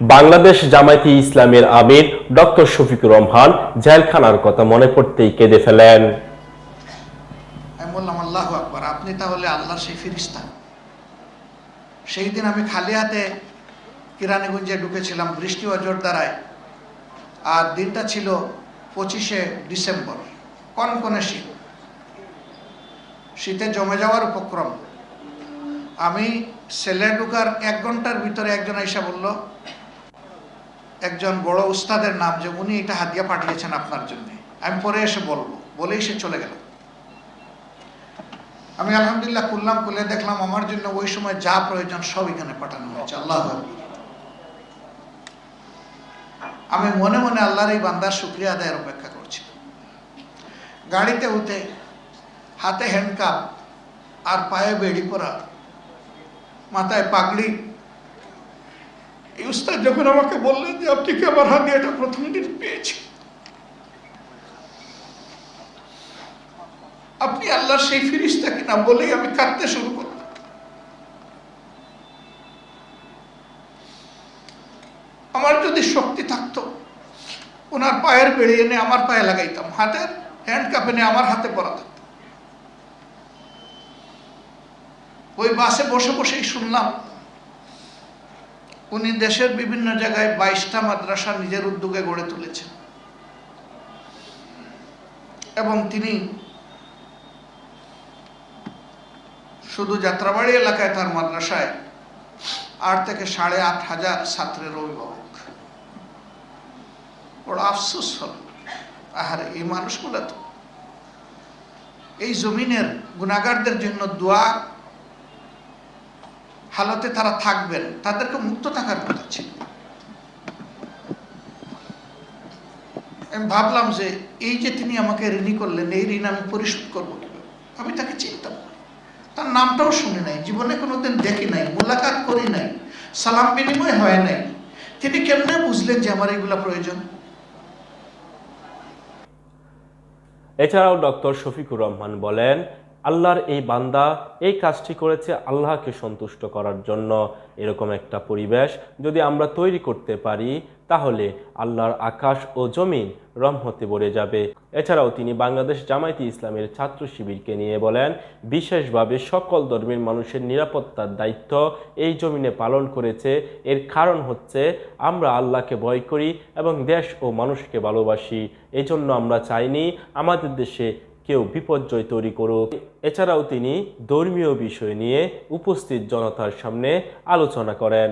বাংলাদেশ জামায়াতি ইসলামের আমির ডক্টর শফিকুর রহমান জেলখানার কথা মনে পড়তেই কেঁদে ফেলেন। আল্লাহ আপনি তাহলে আল্লাহর সেই ফিরিস্তা। সেই দিন আমি খালি হাতে কিরানীগঞ্জে ঢুকেছিলাম বৃষ্টি ও জোর দ্বারায়। আর দিনটা ছিল পঁচিশে ডিসেম্বর, কনকনে শীত। শীতে জমে যাওয়ার উপক্রম। আমি সেলে ঢুকার এক ঘণ্টার ভিতরে একজন এসে বলল একজন বড় উস্তাদের নাম যে উনি এটা হাদিয়া পাঠিয়েছেন আপনার জন্য। আমি পরে এসে বলব, বলেই সে চলে গেল। আমি আলহামদুলিল্লাহ খুললাম, খুলে দেখলাম আমার জন্য ওই সময় যা প্রয়োজন সব এখানে পাঠানো হয়েছে। আল্লাহ আমি মনে মনে আল্লাহর এই বান্দার শুক্রিয়া আদায়ের অপেক্ষা করছি। গাড়িতে উঠে হাতে হ্যান্ডকাপ আর পায়ে বেড়ি পরা, মাথায় পাগড়ি এই উস্তাদ যখন আমাকে বললেন যে, আপনি কি আমার হাতে এটা প্রথম দিন পেয়েছি আপনি আল্লাহর সেই ফিরিস্তা কিনা বলেই আমি কাঁদতে শুরু করলাম। আমার যদি শক্তি থাকতো, ওনার পায়ের বেড়ে এনে আমার পায়ে লাগাইতাম, হাতের হ্যান্ড কাপ এনে আমার হাতে পরা থাকতো। ওই বাসে বসে বসেই শুনলাম উনি দেশের বিভিন্ন জায়গায় বাইশটা মাদ্রাসা নিজের উদ্যোগে গড়ে তুলেছেন। এবং তিনি শুধু যাত্রাবাড়ি এলাকায় তার মাদ্রাসায় আট থেকে সাড়ে আট হাজার ছাত্রের অভিভাবক। বড় আফসোস হল, আহারে, এই মানুষগুলো তো। এই জমিনের গুণাগারদের জন্য দোয়া হালতে তারা থাকবেন, তাদেরকে মুক্ত থাকার কথা ছিল। আমি ভাবলাম যে এই যে তিনি আমাকে ঋণী করলেন, এই ঋণ আমি পরিশোধ করব আমি তাকে চিন্তা করি। তার নামটাও শুনি নাই, জীবনে কোনোদিন দেখি নাই, মোলাকাত করি নাই, সালাম বিনিময় হয় নাই। তিনি কেমনে বুঝলেন যে আমার এগুলা প্রয়োজন? এছাড়াও ডক্টর শফিকুর রহমান বলেন আল্লাহর এই বান্দা এই কাজটি করেছে আল্লাহকে সন্তুষ্ট করার জন্য। এরকম একটা পরিবেশ যদি আমরা তৈরি করতে পারি, তাহলে আল্লাহর আকাশ ও জমিন রহমতে ভরে যাবে। এছাড়াও তিনি বাংলাদেশ জামায়াতি ইসলামের ছাত্র শিবিরকে নিয়ে বলেন, বিশেষভাবে সকল ধর্মের মানুষের নিরাপত্তার দায়িত্ব এই জমিনে পালন করেছে। এর কারণ হচ্ছে আমরা আল্লাহকে ভয় করি এবং দেশ ও মানুষকে ভালোবাসি। এই জন্য আমরা চাইনি আমাদের দেশে কেউ বিপর্যয় তৈরি করুক। এছাড়াও তিনি ধর্মীয় বিষয় নিয়ে উপস্থিত জনতার সামনে আলোচনা করেন।